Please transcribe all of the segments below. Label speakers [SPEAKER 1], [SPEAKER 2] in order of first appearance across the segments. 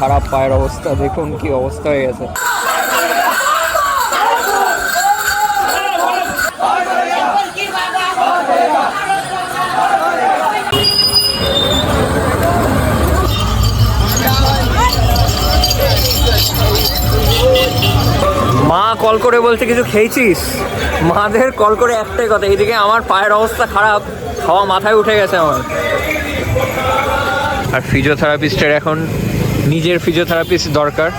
[SPEAKER 1] খারাপ পায়ের অবস্থা, দেখুন কি অবস্থা হয়ে গেছে। মা কল করে বলছে, কিছু খেয়েছিস? মাদের কল করে একটাই কথা, এইদিকে আমার পায়ের অবস্থা খারাপ খাওয়া মাথায় উঠে গেছে আমার। আর ফিজিওথেরাপিস্টের এখন নিজের ফিজিওথেরাপিস্ট দরকার।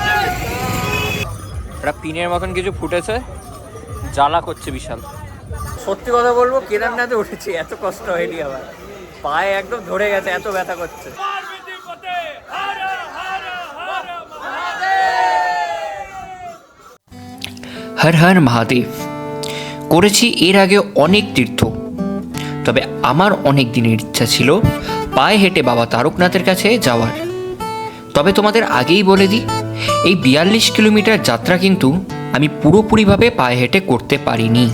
[SPEAKER 1] একটা পিনের মতন কিছু ফুটেছে জ্বালা করছে বিশাল। সত্যি কথা বলব কেদারনাথে উঠেছি এত কষ্ট হয়নি আবার পায়ে একদম ধরে গেছে এত ব্যথা করছে।
[SPEAKER 2] হর হর মহাদেব করেছি এর আগে অনেক তীর্থ। তবে আমার অনেক দিনের ইচ্ছা ছিল পায়ে হেঁটে বাবা তারকনাথের কাছে যাওয়ার। তবে তোমাদের আগেই বলে দিই এই বিয়াল্লিশ কিলোমিটার যাত্রা কিন্তু আমি পুরোপুরিভাবে পায়ে হেঁটে করতে পারিনি।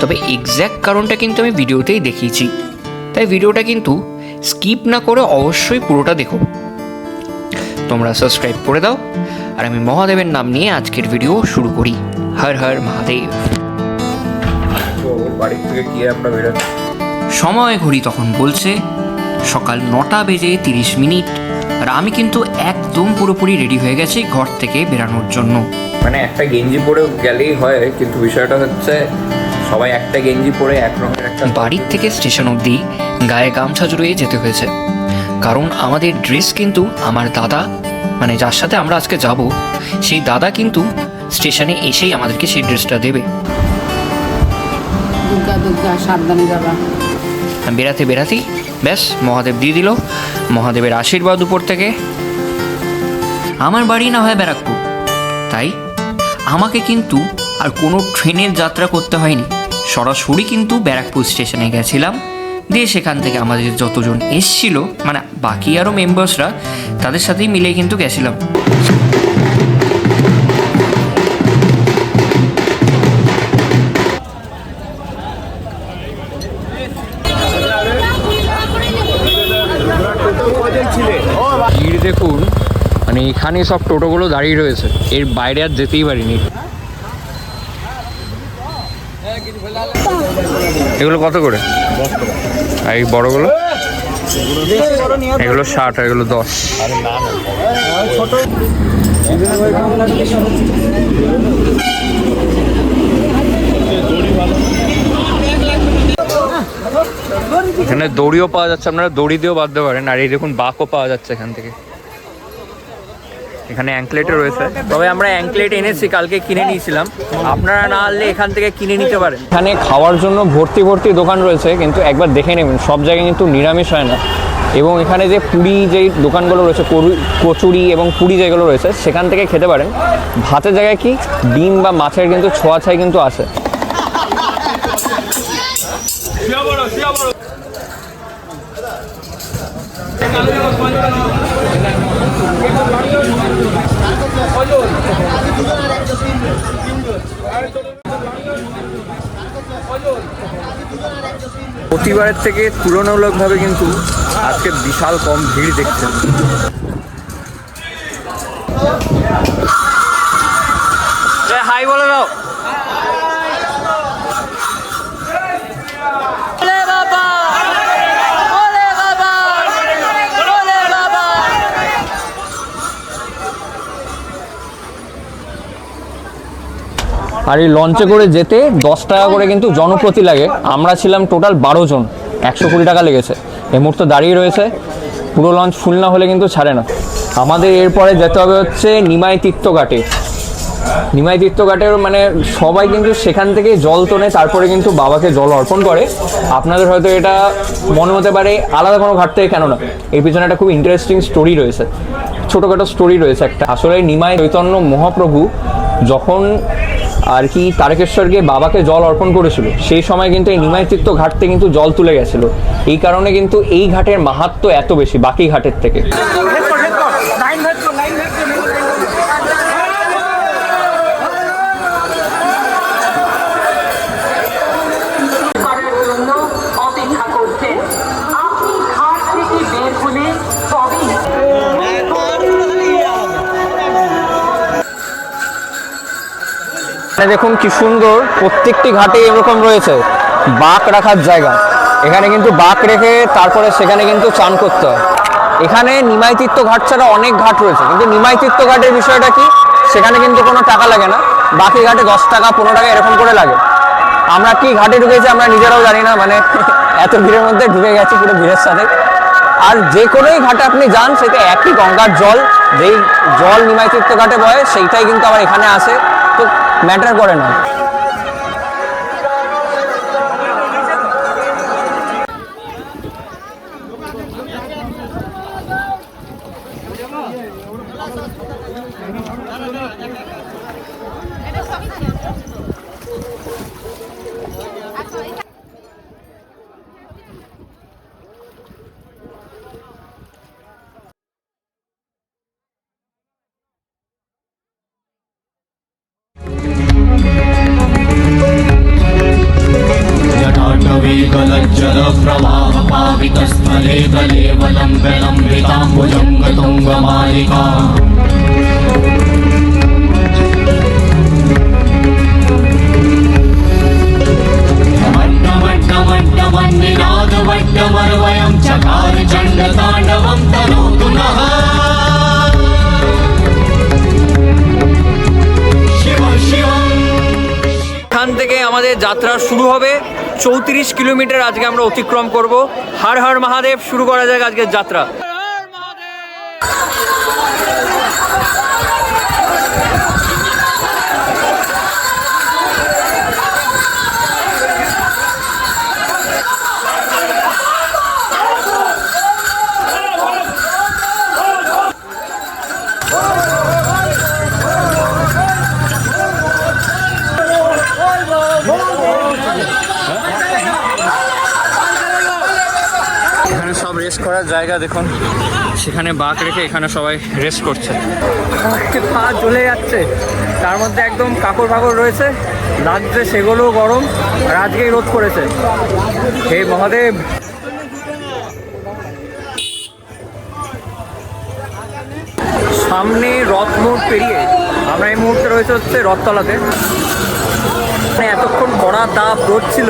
[SPEAKER 2] তবে এক্স্যাক্ট কারণটা কিন্তু আমি ভিডিওতেই দেখিয়েছি। তাই ভিডিওটা কিন্তু স্কিপ না করে অবশ্যই পুরোটা দেখো। তোমরা সাবস্ক্রাইব করে দাও আর আমি মহাদেবের নাম নিয়ে আজকের ভিডিও শুরু করি। হর হর মহাদেব।
[SPEAKER 1] তো বাড়ির থেকে গিয়ে আমরা বেরোচ্ছি
[SPEAKER 2] সময় ঘড়ি তখন বলছে সকাল নটা বেজে তিরিশ মিনিট। আর আমি কিন্তু একদম পুরোপুরি রেডি হয়ে গেছি ঘর থেকে বেরানোর জন্য।
[SPEAKER 1] মানে একটা গেঞ্জি পরে গেলেই হয় কিন্তু বিষয়টা হচ্ছে সবাই একটা গেঞ্জি পরে এক রকমের একটা
[SPEAKER 2] বাড়ির থেকে স্টেশন অবধি গায়ে গামছা জড়িয়ে যেতে হয়েছে। কারণ আমাদের ড্রেস কিন্তু আমার দাদা মানে যার সাথে আমরা আজকে যাব সেই দাদা কিন্তু স্টেশনে এসেই আমাদেরকে সেই ড্রেসটা দেবে।
[SPEAKER 3] দুর্গা দুর্গা সাবধানে যাবা।
[SPEAKER 2] বেরাতে বেরাতেই ব্যাস, মহাদেব দিয়ে দিল। মহাদেবের আশীর্বাদ উপর থেকে। আমার বাড়ি না হয় ব্যারাকপুর। তাই আমাকে কিন্তু আর কোনো ট্রেনের যাত্রা করতে হয়নি। সরাসরি কিন্তু ব্যারাকপুর স্টেশনে গেছিলাম। দিয়ে সেখান থেকে আমাদের যতজন এসছিল মানে বাকি আরও মেম্বার্সরা তাদের সাথেই মিলে কিন্তু গেছিলাম।
[SPEAKER 1] এখানে সব টোটোগুলো দাঁড়িয়ে রয়েছে। এর বাইরে আর যেতেই পারিনি। এগুলো কত করে? এই বড়গুলো? এগুলো ষাট এগুলো দশ। এখানে দড়িও পাওয়া যাচ্ছে, আপনারা দড়ি দিয়েও বাঁধতে পারেন। আর এই দেখুন, বাঁকও পাওয়া যাচ্ছে এখান থেকে। এখানে অ্যাঙ্কলেটও রয়েছে। তবে আমরা অ্যাঙ্কলেট এনেছি, কালকে কিনে নিয়েছিলাম। আপনারা না আনলে এখান থেকে কিনে নিতে পারেন। এখানে খাওয়ার জন্য ভর্তি ভর্তি দোকান রয়েছে, কিন্তু একবার দেখে নেবেন, সব জায়গায় কিন্তু নিরামিষ হয় না। এবং এখানে যে পুরি যেই দোকানগুলো রয়েছে কচুরি এবং পুরি যেগুলো রয়েছে, সেখান থেকে খেতে পারেন। ভাতের জায়গায় কি? ডিম বা মাছের কিন্তু ছোঁয়া ছাই কিন্তু আছে। প্রতিবারের থেকে তুলনামূলকভাবে কিন্তু আজকে বিশাল কম ভিড় দেখছেন। হাই বলে দাও। আর এই লঞ্চে করে যেতে দশ টাকা করে কিন্তু জনপ্রতি লাগে। আমরা ছিলাম টোটাল বারো জন। একশো কুড়ি টাকা লেগেছে। এই মুহূর্তে দাঁড়িয়ে রয়েছে। পুরো লঞ্চ ফুল না হলে কিন্তু ছাড়ে না। আমাদের এরপরে যেতে হবে হচ্ছে নিমাই তীর্থঘাটে। নিমাই তীর্থঘাটের মানে সবাই কিন্তু সেখান থেকে জল তোলে তারপরে কিন্তু বাবাকে জল অর্পণ করে। আপনাদের হয়তো এটা মনে হতে পারে আলাদা কোনো ঘাট থেকে কেন না। এর পিছনে একটা খুব ইন্টারেস্টিং স্টোরি রয়েছে। ছোটোখাটো স্টোরি রয়েছে একটা। আসলে নিমাই চৈতন্য মহাপ্রভু যখন আর কি তারকেশ্বরকে বাবাকে জল অর্পণ করেছিল। সেই সময় কিন্তু এই নিমাই তীর্থ ঘাটতে কিন্তু জল তুলে গেছিল। এই কারণে কিন্তু এই ঘাটের মাহাত্ম এত বেশি, বাকি ঘাটের থেকে। দেখুন কি সুন্দর প্রত্যেকটি ঘাটে এরকম রয়েছে। বাঁক রাখার জায়গা। এখানে কিন্তু বাঁক রেখে তারপরে সেখানে কিন্তু চান করতে হয়। এখানে নিমাইতীর্থ ঘাট ছাড়া অনেক ঘাট রয়েছে। কিন্তু নিমাইতীর্থ ঘাটের বিষয়টা কি? সেখানে কিন্তু কোনো টাকা লাগে না। বাকি ঘাটে দশ টাকা, পনেরো টাকা এরকম করে লাগে। আমরা কি ঘাটে ঢুকেছি আমরা নিজেরাও জানি না মানে এত ভিড়ের মধ্যে ঢুকে গেছি পুরো ভিড়ের সাথে। আর যে কোনোই ঘাটে আপনি যান, সেটা একই গঙ্গার জল। যেই জল নিমাইতীর্থ ঘাটে বয়, সেইটাই কিন্তু আবার এখানে আসে। ম্যাটার করে না। যাত্রা শুরু হবে। চৌত্রিশ কিলোমিটার আজকে আমরা অতিক্রম করব। হর হর মহাদেব, শুরু করা যাক আজকের যাত্রা। জায়গা দেখুন। সেখানে বাঁক রেখে এখানে সবাই রেস্ট করছে। পা চলে যাচ্ছে। তার মধ্যে একদম কাপড় ফাকড় রয়েছে। লাগছে সেগুলো গরম। আর আজকেই রোদ করেছে হে মহাদেব! সামনে রথ মোড় পেরিয়ে আমরা এই মুহূর্তে রয়েছে হচ্ছে রথতলাতে। মানে এতক্ষণ কড়া তাপ রোদ ছিল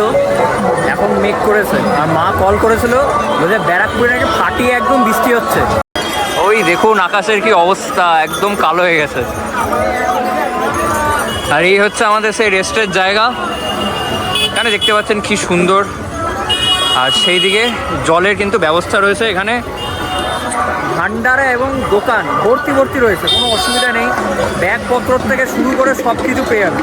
[SPEAKER 1] এখন মেঘ করেছে। আর মা কল করেছিল বলছে ব্যারাকপুরে নাকি ফাটিয়ে একদম বৃষ্টি হচ্ছে। ওই দেখুন আকাশের কি অবস্থা একদম কালো হয়ে গেছে। আর এই হচ্ছে আমাদের সেই রেস্টের জায়গা। এখানে দেখতে পাচ্ছেন কি সুন্দর। আর সেই দিকে জলের কিন্তু ব্যবস্থা রয়েছে এখানে। ভান্ডারা এবং দোকান ভর্তি ভর্তি রয়েছে কোনো অসুবিধা নেই। ব্যাগপত্র থেকে শুরু করে সব কিছু পেয়ে যাবে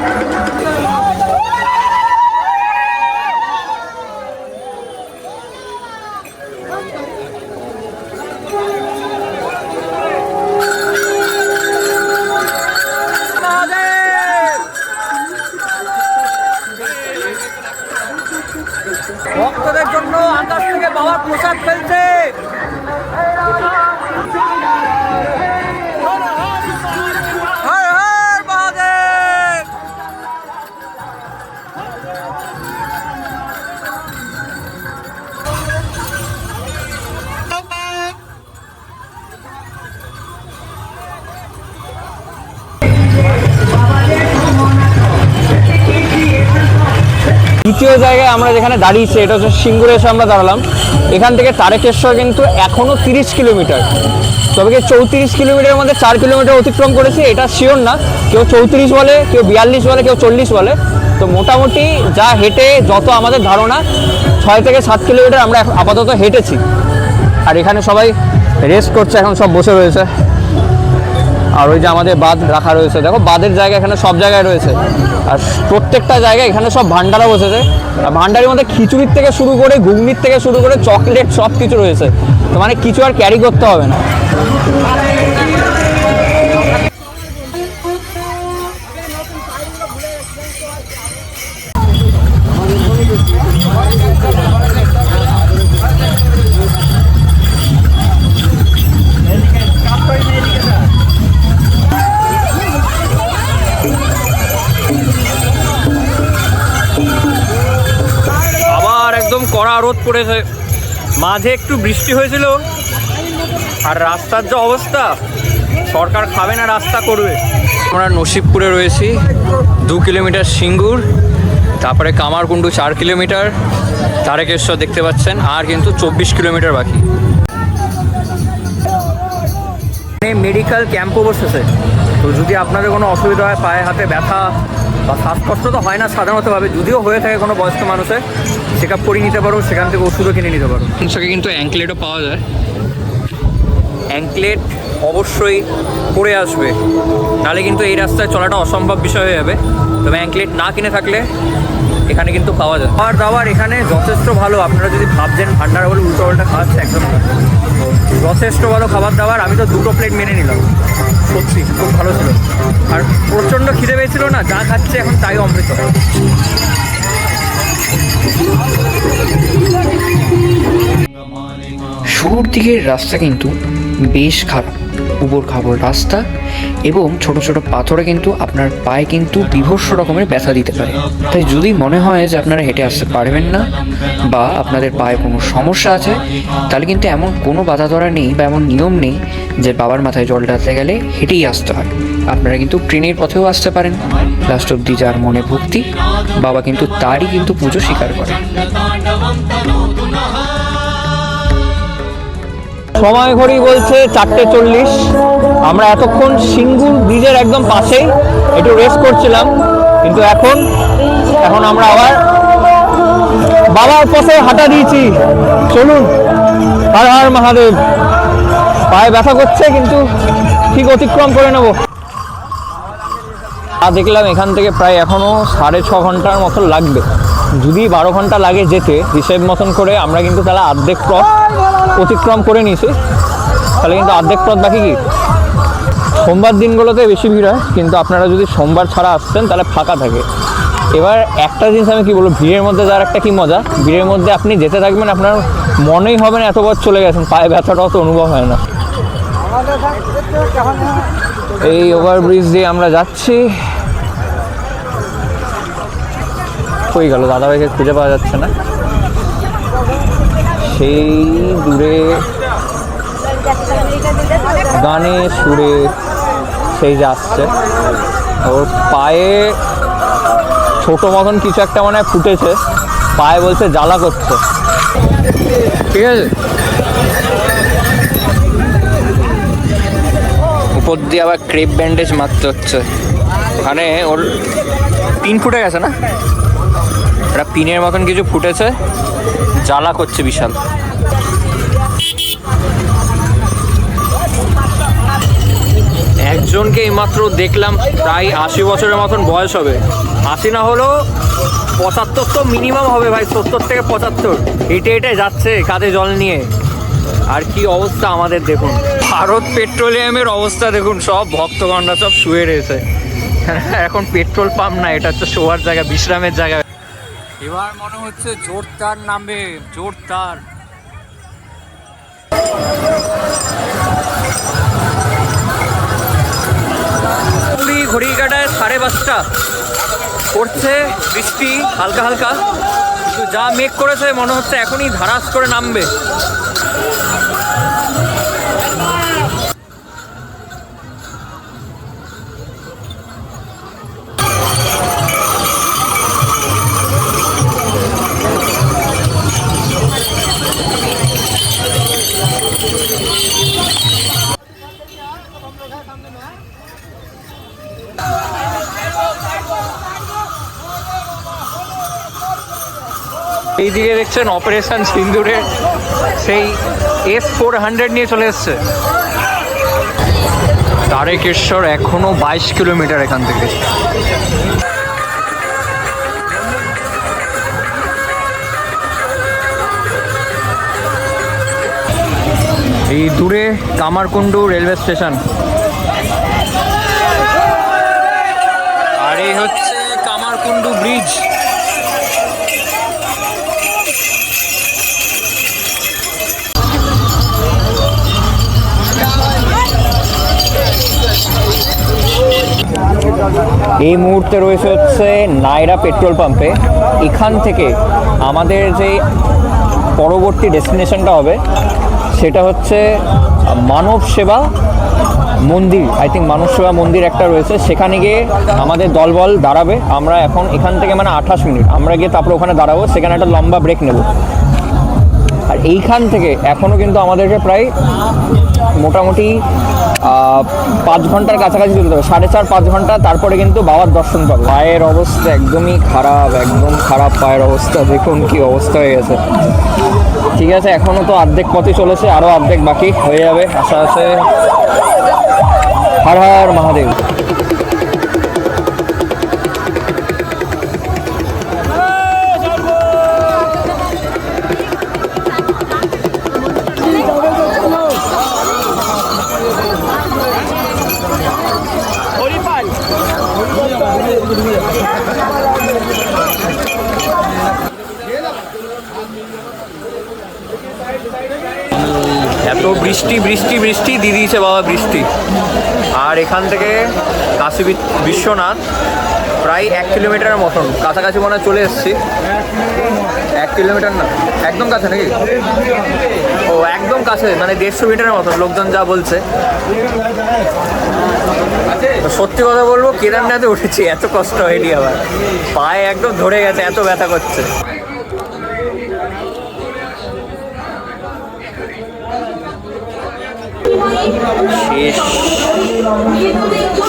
[SPEAKER 1] বাবা ফেলছে। দ্বিতীয় জায়গায় আমরা যেখানে দাঁড়িয়েছি, এটা হচ্ছে সিঙ্গুরে এসে আমরা দাঁড়ালাম। এখান থেকে তারেকেশ্বর কিন্তু এখনও তিরিশ কিলোমিটার। তবে কি চৌত্রিশ কিলোমিটারের মধ্যে চার কিলোমিটার অতিক্রম করেছি, এটা শিওর না। কেউ চৌত্রিশ বলে, কেউ বিয়াল্লিশ বলে, কেউ চল্লিশ বলে। তো মোটামুটি যা হেঁটে, যত আমাদের ধারণা, ছয় থেকে সাত কিলোমিটার আমরা আপাতত হেঁটেছি। আর এখানে সবাই রেস্ট করছে, এখন সব বসে রয়েছে। আর ওই যে আমাদের বাঁধ রাখা রয়েছে, দেখো বাঁধের জায়গা এখানে সব জায়গায় রয়েছে। আর প্রত্যেকটা জায়গায় এখানে সব ভান্ডারা বসেছে। আর ভান্ডারের মধ্যে খিচুড়ির থেকে শুরু করে, ঘুগনির থেকে শুরু করে, চকলেট সব কিছু রয়েছে। তো মানে কিছু আর ক্যারি করতে হবে না। পড়েছে। মাঝে একটু বৃষ্টি হয়েছিল। আর রাস্তার যে অবস্থা সরকার খাবে না রাস্তা করবে। আমরা নসিবপুরে রয়েছি দু কিলোমিটার সিঙ্গুর তারপরে কামারকুণ্ডু চার কিলোমিটার তারকেশ্বর দেখতে পাচ্ছেন আর কিন্তু চব্বিশ কিলোমিটার বাকি। মেডিকেল ক্যাম্পও বসেছে তো যদি আপনাদের কোনো অসুবিধা হয় পায়ে হাতে ব্যথা বা শ্বাসকষ্ট তো হয় না সাধারণতভাবে। যদিও হয়ে থাকে কোনো বয়স্ক মানুষের চেক আপ করে নিতে পারো সেখান থেকে ওষুধও কিনে নিতে পারো। সেখানে কিন্তু অ্যাঙ্কলেটও পাওয়া যায়। অ্যাঙ্কলেট অবশ্যই পরে আসবে। নাহলে কিন্তু এই রাস্তায় চলাটা অসম্ভব বিষয় হয়ে যাবে। তবে অ্যাঙ্কলেট না কিনে থাকলে এখানে কিন্তু পাওয়া যায়। খাবার দাবার এখানে যথেষ্ট ভালো। আপনারা যদি ভাবছেন ভান্ডার বলে উল্টো পাল্টা খাওয়াচ্ছে একদম যথেষ্ট ভালো খাবার দাবার। আমি তো দুটো প্লেট মেনে নিলাম। সত্যি খুব ভালো ছিল। আর প্রচণ্ড খিদে পেয়েছিল না, যা খাচ্ছে এখন তাই অমৃত।
[SPEAKER 2] শুরুর দিকের রাস্তা কিন্তু বেশ খারাপ। উবর খাবর রাস্তা এবং ছোট ছোট পাথরে কিন্তু আপনার পায়ে কিন্তু বিভৎস রকমের ব্যথা দিতে পারে। তাই যদি মনে হয় যে আপনারা হেঁটে আসতে পারবেন না বা আপনাদের পায়ে কোনো সমস্যা আছে, তাহলে কিন্তু এমন কোনো বাধা ধরা নেই বা এমন নিয়ম নেই যে বাবার মাথায় জল ঢালতে গেলে হেঁটেই আসতে হয়। আপনারা কিন্তু ট্রেনের পথেও আসতে পারেন। লাস্ট অব্দি যার মনে ভক্তি, বাবা কিন্তু তারই কিন্তু পুজো স্বীকার করে
[SPEAKER 1] সময় ঘড়ি বলছে চারটে চল্লিশ। আমরা এতক্ষণ সিঙ্গুর ব্রিজের একদম পাশেই একটু রেস্ট করছিলাম। কিন্তু এখন এখন আমরা আবার বাবার পথে হাঁটা দিয়েছি। চলুন, হর হর মহাদেব। পায়ে ব্যথা করছে, কিন্তু ঠিক অতিক্রম করে নেব। আর দেখলাম এখান থেকে প্রায় এখনও সাড়ে ছ ঘণ্টার মতো লাগবে। যদি বারো ঘণ্টা লাগে যেতে, হিসেব মতন করে আমরা কিন্তু তাহলে অর্ধেক পথ অতিক্রম করে নিয়েছি। তাহলে কিন্তু অর্ধেক পথ বাকি কি? সোমবার দিনগুলোতে বেশি ভিড় হয়, কিন্তু আপনারা যদি সোমবার ছাড়া আসছেন, তাহলে ফাঁকা থাকে। এবার একটা জিনিস আমি কি বলব, ভিড়ের মধ্যে যার একটা কি মজা? ভিড়ের মধ্যে আপনি যেতে থাকবেন, আপনার মনেই হবে না এতবার চলে গেছেন, পায়ে ব্যথাটা অত অনুভব হয় না। এই ওভারব্রিজ দিয়ে আমরা যাচ্ছি। কই গেল, দাদাভাইকে খুঁজে পাওয়া যাচ্ছে না। সেই দূরে গানে, সুরে সেই যে আসছে। ওর পায়ে ছোট মতন কিছু একটা মানে ফুটেছে, পায়ে বলছে জ্বালা করছে। ঠিক আছে? উপর দিয়ে আবার ক্রেপ ব্যান্ডেজ মারতে হচ্ছে। ওখানে ওর পিন ফুটে গেছে না? একটা পিনের মতন কিছু ফুটেছে। জ্বালা করছে বিশাল। একজনকে এইমাত্র দেখলাম, প্রায় আশি বছরের মতন বয়স হবে। আশি না হলেও পঁচাত্তর তো মিনিমাম হবে ভাই, সত্তর থেকে পঁচাত্তর। হেঁটে হেঁটে যাচ্ছে কাঁধে জল নিয়ে। আর কি অবস্থা আমাদের দেখুন। ভারত পেট্রোলিয়ামের অবস্থা দেখুন, সব ভক্তগণরা সব শুয়ে রয়েছে। এখন পেট্রোল পাম্প না, এটা হচ্ছে শোয়ার জায়গা, বিশ্রামের জায়গা। এবার মনে হচ্ছে জোরদার নামবে, জোরদার। ঘড়ি কাটায় সাড়ে পাঁচটা। পড়ছে, বৃষ্টি হালকা হালকা। কিন্তু যা মেঘ করেছে, মনে হচ্ছে এখনই ধারাস করে নামবে। এইদিকে দেখছেন অপারেশন সিন্দুরে সেই এস ফোর হান্ড্রেড নিয়ে চলে এসছে। তারেকেশ্বর এখনও বাইশ কিলোমিটার এখান থেকে। এই দূরে কামারকুণ্ডু রেলওয়ে স্টেশন। আর এই হচ্ছে কামারকুণ্ডু ব্রিজ। এই মুহূর্তে রয়েছে হচ্ছে নায়রা পেট্রোল পাম্পে। এখান থেকে আমাদের যে পরবর্তী ডেস্টিনেশনটা হবে সেটা হচ্ছে মানব সেবা মন্দির। আই থিঙ্ক মানুষ সেবা মন্দির একটা রয়েছে। সেখানে গিয়ে আমাদের দলবল দাঁড়াবে। আমরা এখন এখান থেকে মানে আঠাশ মিনিট। আমরা গিয়ে তারপরে ওখানে দাঁড়াবো। সেখানে একটা লম্বা ব্রেক নেব। আর এইখান থেকে এখনও কিন্তু আমাদেরকে প্রায় মোটামুটি পাঁচ ঘণ্টার কাছাকাছি চলতে হবে। সাড়ে চার, পাঁচ ঘণ্টা। তারপরে কিন্তু বাবার দর্শন পাবো। পায়ের অবস্থা একদমই খারাপ, একদম খারাপ পায়ের অবস্থা। দেখুন কি অবস্থা হয়ে গেছে। ঠিক আছে এখনও তো অর্ধেক পথে চলেছে আরও অর্ধেক বাকি হয়ে যাবে, আশা আছে। হর হর মহাদেব। বৃষ্টি বৃষ্টি দিয়ে দিয়েছে বাবা বৃষ্টি। আর এখান থেকে কাশী বিশ্বনাথ, প্রায় এক কিলোমিটারের মতন। কাছাকাছি মনে চলে এসেছি। এক কিলোমিটার না, একদম কাছে নাকি? ও, একদম কাছে মানে দেড়শো মিটারের মতন, লোকজন যা বলছে। সত্যি কথা বলব, কেদারনাথে উঠেছি, এত কষ্ট হয়নি আবার পায়ে একদম ধরে গেছে, এত ব্যথা করছে। শেষ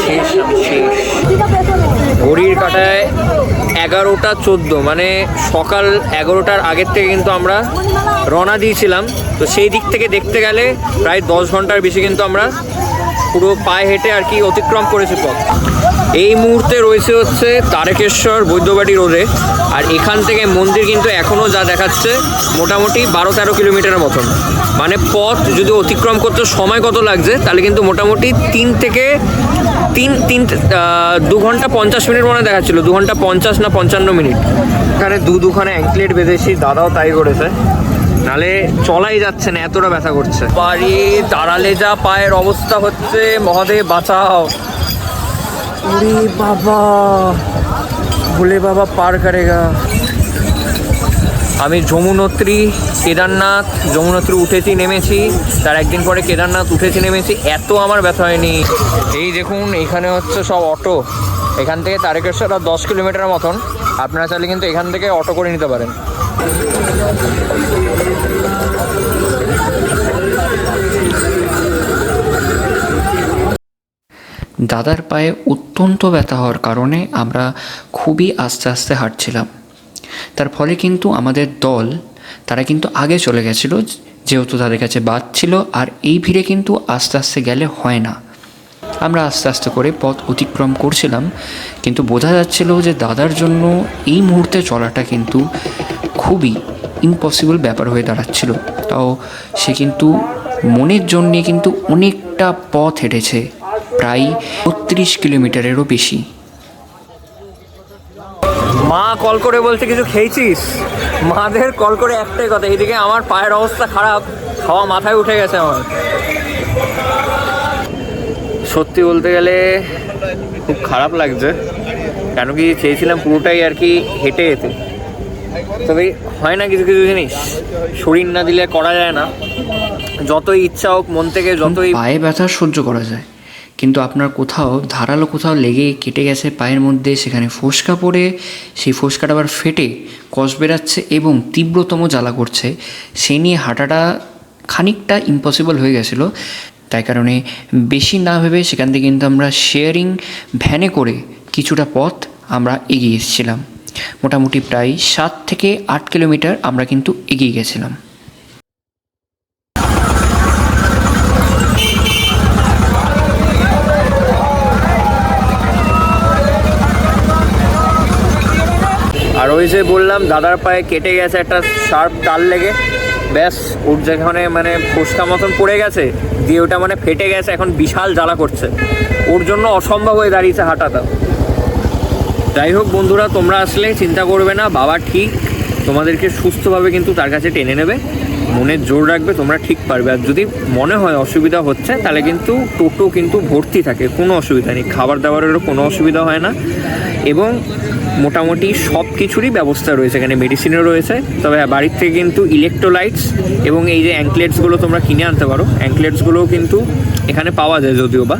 [SPEAKER 1] শেষ শেষ। ঘড়ির কাটায় এগারোটা চোদ্দ মানে সকাল এগারোটার আগের থেকে কিন্তু আমরা রওনা দিয়েছিলাম। তো সেই দিক থেকে দেখতে গেলে প্রায় দশ ঘণ্টার বেশি কিন্তু আমরা পুরো পায়ে হেঁটে আর কি অতিক্রম করেছি পথ। এই মুহূর্তে রয়েছে হচ্ছে তারকেশ্বর বৈদ্যবাটি রোডে। আর এখান থেকে মন্দির কিন্তু এখনও যা দেখাচ্ছে মোটামুটি বারো তেরো কিলোমিটারের মতন। মানে পথ যদি অতিক্রম করতে সময় কত লাগছে তাহলে কিন্তু মোটামুটি তিন থেকে তিন তিন দু ঘণ্টা পঞ্চাশ মিনিট মনে দেখাচ্ছিল। দু ঘণ্টা পঞ্চাশ না পঞ্চান্ন মিনিট। এখানে দু দুখানে অ্যাঙ্কলেট বেঁধেছি দাদাও তাই করেছে। নালে চলাই যাচ্ছে না এতটা ব্যথা করছে। বাড়ি দাঁড়ালে যা পায়ের অবস্থা হচ্ছে মহাদেব বাঁচাও। উরে বাবা। ভোলে বাবা পার করেগা। আমি যমুনোত্রী, কেদারনাথ, যমুনোত্রী উঠেছি, নেমেছি। তার একদিন পরে কেদারনাথ উঠেছি, নেমেছি। এত আমার ব্যথা হয়নি। এই দেখুন, এখানে হচ্ছে সব অটো। এখান থেকে তারকেশ্বর আর দশ কিলোমিটার মতন। আপনারা চাইলে কিন্তু এখান থেকে অটো করে নিতে পারেন।
[SPEAKER 2] দাদার পায়ে অত্যন্ত ব্যথা হওয়ার কারণে আমরা খুবই আস্তে আস্তে হাঁটছিলাম। তার ফলে কিন্তু আমাদের দল, তারা কিন্তু আগে চলে গেছিল, যেহেতু তাদের কাছে বাদ ছিল, আর এই ভিড়ে কিন্তু আস্তে আস্তে গেলে হয় না। আমরা আস্তে আস্তে করে পথ অতিক্রম করছিলাম, কিন্তু বোঝা যাচ্ছিল যে দাদার জন্য এই মুহূর্তে চলাটা কিন্তু খুবই ইম্পসিবল ব্যাপার হয়ে দাঁড়াচ্ছিল। তাও সে কিন্তু মনের জন্যে কিন্তু অনেকটা পথ হেঁটেছে। প্রায় বত্রিশ কিলোমিটারেরও বেশি।
[SPEAKER 1] মা কল করে বলছে কিছু খেয়েছিস? মাদের কল করে একটাই কথা এইদিকে আমার পায়ের অবস্থা খারাপ খাওয়া মাথায় উঠে গেছে আমার। সত্যি বলতে গেলে খুব খারাপ লাগছে কেন কি চেয়েছিলাম পুরোটাই আর কি হেঁটে যেতে। তবে হয় না কিছু কিছু জিনিস শরীর না দিলে করা যায় না। যতই ইচ্ছা হোক মন থেকে যতই
[SPEAKER 2] পায়ে ব্যথা সহ্য করা যায়। কিন্তু আপনার কোথাও, ধারালো কোথাও লেগে কেটে গেছে পায়ের মধ্যে, সেখানে ফোসকা পড়ে, সেই ফোসকাটা আবার ফেটে, কষ বেরাচ্ছে এবং তীব্রতম জ্বালা করছে। সেই নিয়ে হাঁটাটা খানিকটা ইম্পসিবল হয়ে গেছিল। তাই কারণে বেশি না ভেবে সেখান থেকে কিন্তু আমরা শেয়ারিং ভ্যানে করে কিছুটা পথ আমরা এগিয়ে এসেছিলাম। মোটামুটি প্রায় সাত থেকে আট কিলোমিটার আমরা কিন্তু এগিয়ে গেছিলাম।
[SPEAKER 1] যে বললাম, দাদার পায়ে কেটে গেছে একটা শার্প তার লেগে। ব্যাস, ওর যেখানে মানে ফোসকা মতন পড়ে গেছে, দিয়ে ওটা মানে ফেটে গেছে, এখন বিশাল জ্বালা করছে। ওর জন্য অসম্ভব হয়ে দাঁড়িয়েছে হাঁটাটা। যাই হোক বন্ধুরা, তোমরা আসলে চিন্তা করবে না, বাবা ঠিক। তোমাদেরকে সুস্থভাবে কিন্তু তার কাছে টেনে নেবে। মনের জোর রাখবে, তোমরা ঠিক পারবে। আর যদি মনে হয় অসুবিধা হচ্ছে, তাহলে কিন্তু টোটো কিন্তু ভর্তি থাকে, কোনো অসুবিধা নেই। খাবার দাবারেরও কোনো অসুবিধা হয় না। এবং মোটামুটি সব কিছুরই ব্যবস্থা রয়েছে, এখানে মেডিসিনও রয়েছে। তবে হ্যাঁ বাড়ির থেকে কিন্তু ইলেকট্রোলাইটস এবং এই যে অ্যাঙ্কলেটসগুলো তোমরা কিনে আনতে পারো অ্যাঙ্কলেটসগুলোও কিন্তু এখানে পাওয়া যায় যদিও বা,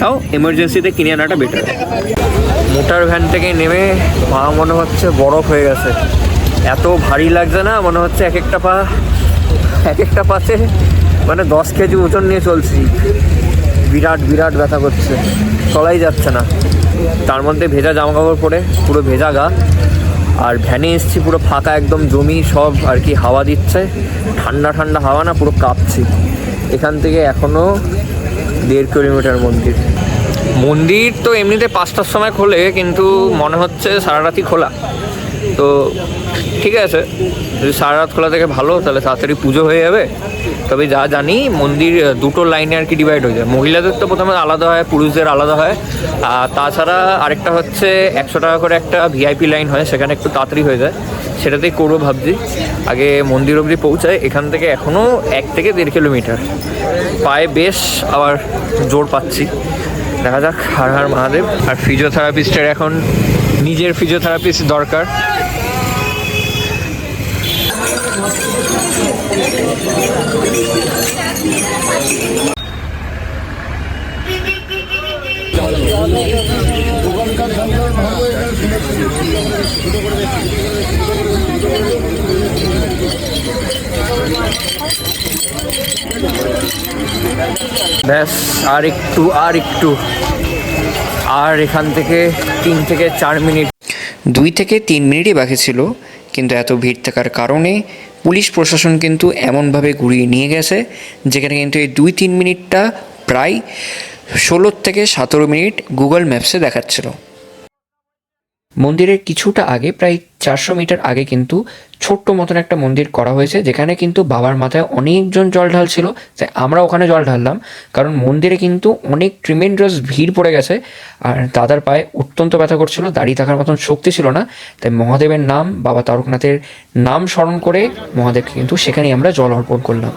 [SPEAKER 1] তাও এমার্জেন্সিতে কিনে আনাটা বেটার মোটার ভ্যান থেকে নেমে পা মনে হচ্ছে বরফ হয়ে গেছে। এত ভারী লাগছে না, মনে হচ্ছে এক একটা পা, এক একটা পাশে মানে দশ কেজি ওজন নিয়ে চলছি। বিরাট বিরাট ব্যথা করছে। চলাই যাচ্ছে না। তার মধ্যে ভেজা জামা কাপড় পরে পুরো ভেজা গা। আর ভ্যানে এসছি, পুরো ফাঁকা একদম জমি, সব আর কি হাওয়া দিচ্ছে। ঠান্ডা ঠান্ডা হাওয়া না, পুরো কাঁপছি। এখান থেকে এখনও দেড় কিলোমিটার মন্দির। মন্দির তো এমনিতে পাঁচটার সময় খোলে, কিন্তু মনে হচ্ছে সারা রাতই খোলা। তো ঠিক আছে, যদি সারা রাত খোলা থেকে ভালো, তাহলে তাড়াতাড়ি পুজো হয়ে যাবে। তবে যা জানি, মন্দির দুটো লাইনে আর কি ডিভাইড হয়ে যায়। মহিলাদের তো প্রথমে আলাদা হয়, পুরুষদের আলাদা হয়। আর তাছাড়া আরেকটা হচ্ছে, একশো টাকা করে একটা ভিআইপি লাইন হয়, সেখানে একটু তাড়াতাড়ি হয়ে যায়। সেটাতেই করব ভাবছি। আগে মন্দির অবধি পৌঁছায়, এখান থেকে এখনও এক থেকে দেড় কিলোমিটার পায়ে বেশ আবার জোর পাচ্ছি। দেখা যাক, হার হার মহাদেব। আর ফিজিওথেরাপিস্টের এখন নিজের ফিজিওথেরাপিস্ট দরকার। ব্যাস, আর একটু আর একটু। আর এখান থেকে তিন থেকে চার মিনিট।
[SPEAKER 2] দুই থেকে তিন মিনিটই বাকি ছিল, কিন্তু এত ভিড় থাকার কারণে পুলিশ প্রশাসন কিন্তু এমনভাবে ঘুরিয়ে নিয়ে গেছে, যেখানে কিন্তু এই দুই তিন মিনিটটা প্রায় ষোলোর থেকে সতেরো মিনিট গুগল ম্যাপসে দেখাচ্ছিল। মন্দিরের কিছুটা আগে, প্রায় চারশো মিটার আগে কিন্তু ছোট্ট মতন একটা মন্দির করা হয়েছে, যেখানে কিন্তু বাবার মাথায় অনেকজন জল ঢালছিল, তাই আমরা ওখানে জল ঢাললাম। কারণ মন্দিরে কিন্তু অনেক ট্রিমেন্ডাস ভিড় পড়ে গেছে, আর দাদার পায়ে অত্যন্ত ব্যথা করছিল, দাঁড়িয়ে থাকার মতন শক্তি ছিল না, তাই মহাদেবের নাম, বাবা তারকনাথের নাম স্মরণ করে মহাদেবকে কিন্তু সেখানেই আমরা জল অর্পণ করলাম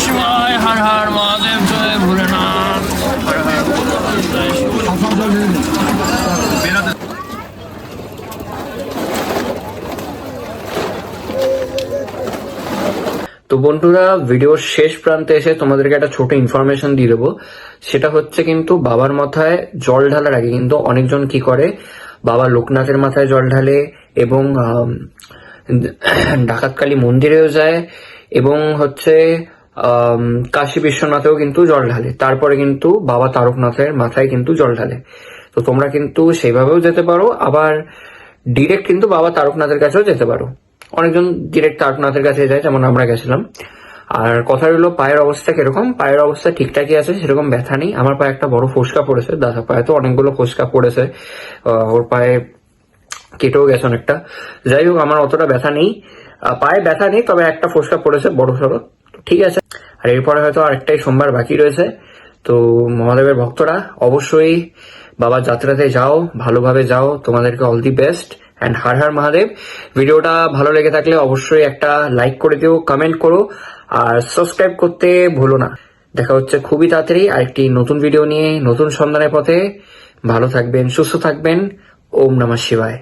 [SPEAKER 1] শিবায় হার হার মহাদেব জয় ভোলেনাথ তো বন্ধুরা ভিডিওর শেষ প্রান্তে এসে তোমাদেরকে একটা ছোট ইনফরমেশন দিয়ে দেবো। সেটা হচ্ছে কিন্তু বাবার মাথায় জল ঢালার আগে কিন্তু অনেকজন কি করে, বাবা লোকনাথের মাথায় জল ঢালে এবং ডাকাতকালী মন্দিরেও যায় এবং হচ্ছে কাশী বিশ্বনাথেও কিন্তু জল ঢালে। তারপরে কিন্তু বাবা তারকনাথের মাথায় কিন্তু জল ঢালে। তো তোমরা কিন্তু সেইভাবেও যেতে পারো, আবার ডিরেক্ট কিন্তু বাবা তারকনাথের কাছেও যেতে পারো। অনেকজন ডিরেক্ট তারকনাথের কাছে যায়, যেমন আমরা গেছিলাম। আর কথা হলো, পায়ের অবস্থা কীরকম? পায়ের অবস্থা ঠিকঠাকই আছে, সেরকম ব্যথা নেই। আমার পায়ে একটা বড় ফোসকা পড়েছে, দাদা পায়ে তো অনেকগুলো ফোসকা পড়েছে। ওর পায়ে কেটেও গেছে অনেকটা। যাই হোক, আমার অতটা ব্যথা নেই। পায়ে ব্যথা নেই, তবে একটা ফোসকা পড়েছে, বড় সড়ো। ঠিক আছে। আর এরপরে হয়তো আরেকটাই সোমবার বাকি রয়েছে। তো মহাদেবের ভক্তরা, অবশ্যই বাবার যাত্রাতে যাও, ভালোভাবে যাও। তোমাদেরকে all the best and Har Har Mahadev. ভিডিওটা ভালো লেগে থাকলে অবশ্যই একটা লাইক করে দিও কমেন্ট করো, আর সাবস্ক্রাইব করতে ভুলো না। দেখা হচ্ছে খুবই তাড়াতাড়ি আরেকটি নতুন ভিডিও নিয়ে, নতুন সন্ধানের পথে। ভালো থাকবেন, সুস্থ থাকবেন। ওম নমঃ শিবায়।